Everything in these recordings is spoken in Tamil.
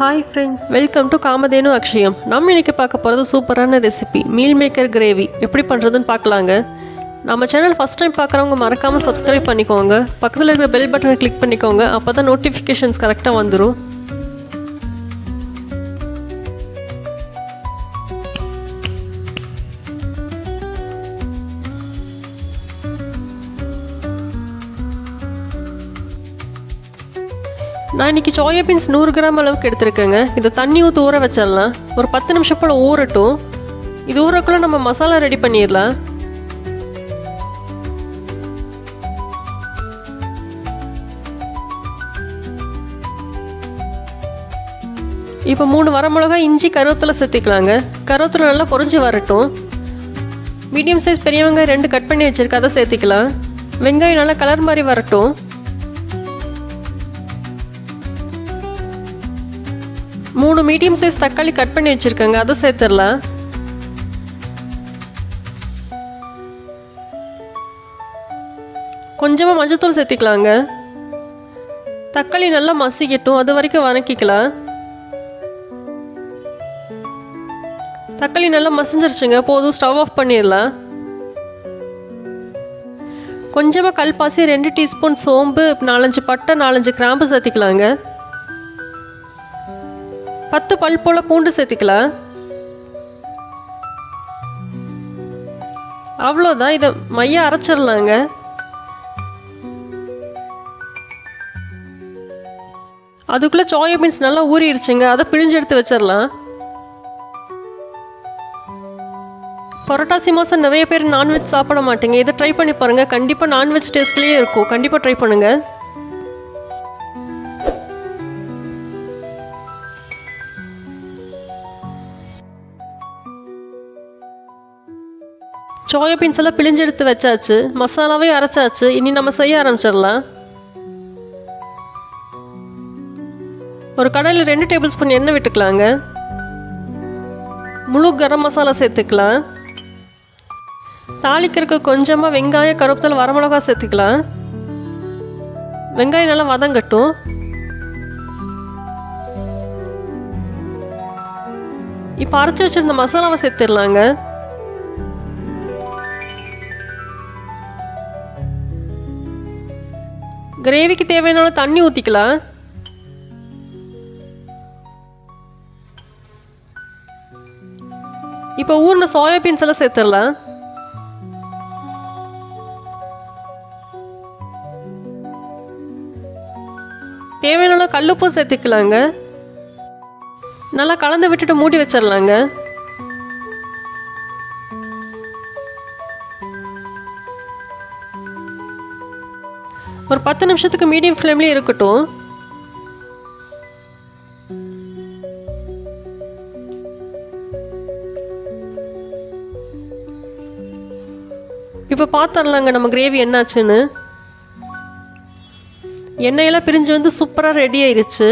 Hi friends welcome to Kamadhenu Akshayam நம்ம இன்னைக்கு பார்க்க போகிறது சூப்பரான ரெசிபி மீல் மேக்கர் கிரேவி எப்படி பண்ணுறதுன்னு பார்க்கலாங்க. நம்ம சேனல் ஃபஸ்ட் டைம் பார்க்குறவங்க மறக்காமல் சப்ஸ்கிரைப் பண்ணிக்கோங்க. பக்கத்தில் இருக்கிற பெல் பட்டனை கிளிக் பண்ணிக்கோங்க. அப்போ தான் நோட்டிஃபிகேஷன்ஸ் கரெக்டாக வந்துடும் நான் இன்னைக்கு சோயா பீன்ஸ் நூறு கிராம் அளவுக்கு எடுத்திருக்கேங்க. இதை தண்ணி ஊற்றி ஊற வச்சிடலாம். ஒரு பத்து நிமிஷம் போல் ஊறட்டும். இது ஊறக்குள்ள நம்ம மசாலா ரெடி பண்ணிடலாம். இப்போ மூணு வரமிளகா இஞ்சி கருவேப்பிலை சேர்த்திக்கலாங்க. கருவேப்பிலை நல்லா பொறிஞ்சு வரட்டும். மீடியம் சைஸ் பெரியவங்க ரெண்டு கட் பண்ணி வச்சுருக்க அதை சேர்த்திக்கலாம். வெங்காயம் நல்லா கலர் மாதிரி வரட்டும். மூணு மீடியம் சைஸ் தக்காளி கட் பண்ணி வச்சுருக்கேங்க. அதை சேர்த்துடலாம். கொஞ்சமாக மஞ்சத்தூள் சேர்த்திக்கலாங்க. தக்காளி நல்லா மசிக்கட்டும். அது வரைக்கும் வதக்கிக்கலாம். தக்காளி நல்லா மசிஞ்சிருச்சுங்க. போதும் ஸ்டவ் ஆஃப் பண்ணிடலாம். கொஞ்சமாக கல்பாசி ரெண்டு டீஸ்பூன் சோம்பு நாலஞ்சு பட்டை நாலஞ்சு கிராம்பு சேர்த்திக்கலாங்க. பத்து பல் போல் பூண்டு சேர்த்திக்கலாம் அவ்வளோதான் இதை மையம் அரைச்சிடலாங்க. அதுக்குள்ளே சோயாபீன்ஸ் நல்லா ஊறிடுச்சுங்க அதை பிழிஞ்சு எடுத்து வச்சிடலாம். புரட்டாசி மாதம் நிறைய பேர் நான்வெஜ் சாப்பிட மாட்டேங்க. இதை ட்ரை பண்ணி பாருங்கள் கண்டிப்பாக நான்வெஜ் டேஸ்ட்லேயே இருக்கும். கண்டிப்பாக ட்ரை பண்ணுங்கள் சோயா பீன்ஸ் எல்லாம் பிழிஞ்செடுத்து வச்சாச்சு மசாலாவே அரைச்சாச்சு இனி நம்ம செய்ய ஆரம்பிச்சிடலாம். ஒரு கடையில் ரெண்டு டேபிள் ஸ்பூன் எண்ணெய் விட்டுக்கலாங்க. முழு கரம் மசாலா சேர்த்துக்கலாம். தாளிக்கிறதுக்கு கொஞ்சமாக வெங்காயம் கருவேப்பிலை வரமிளகா சேர்த்துக்கலாம். வெங்காயம் நல்லா வதங்கட்டும். இப்போ அரைச்சி வச்சிருந்த மசாலாவை சேர்த்துடலாங்க. கிரேவிக்கு தேவையான தண்ணி ஊற்றிக்கலாம் இப்போ ஊர்ன சோயாபீன்ஸ் எல்லாம் சேர்த்துடலாம். தேவையான கல்லுப்பும் சேர்த்துக்கலாங்க. நல்லா கலந்து விட்டுட்டு மூடி வச்சிடலாங்க. ஒரு பத்து நிமிஷத்துக்கு மீடியம் ஃப்ளேம்லேயே இருக்கட்டும். இப்போ பார்த்துடலாங்க நம்ம கிரேவி என்னாச்சுன்னு. எண்ணெயெல்லாம் பிரிஞ்சு வந்து சூப்பராக ரெடி ஆயிருச்சு.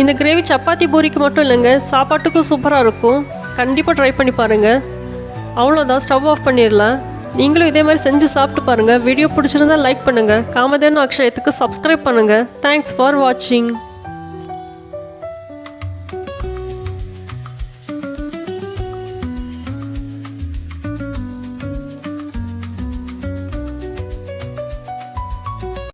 இந்த கிரேவி சப்பாத்தி பூரிக்கு மட்டும் இல்லைங்க சாப்பாட்டுக்கும் சூப்பராக இருக்கும். கண்டிப்பாக ட்ரை பண்ணி பாருங்கள் அவ்வளோதான் ஸ்டவ் ஆஃப் பண்ணிடலாம் நீங்களும் இதே மாதிரி செஞ்சு சாப்பிட்டு பாருங்கள் வீடியோ பிடிச்சிருந்தா லைக் பண்ணுங்கள் காமதேனு அக்ஷயத்துக்கு சப்ஸ்கிரைப் பண்ணுங்கள் தேங்க்ஸ் ஃபார் வாட்சிங்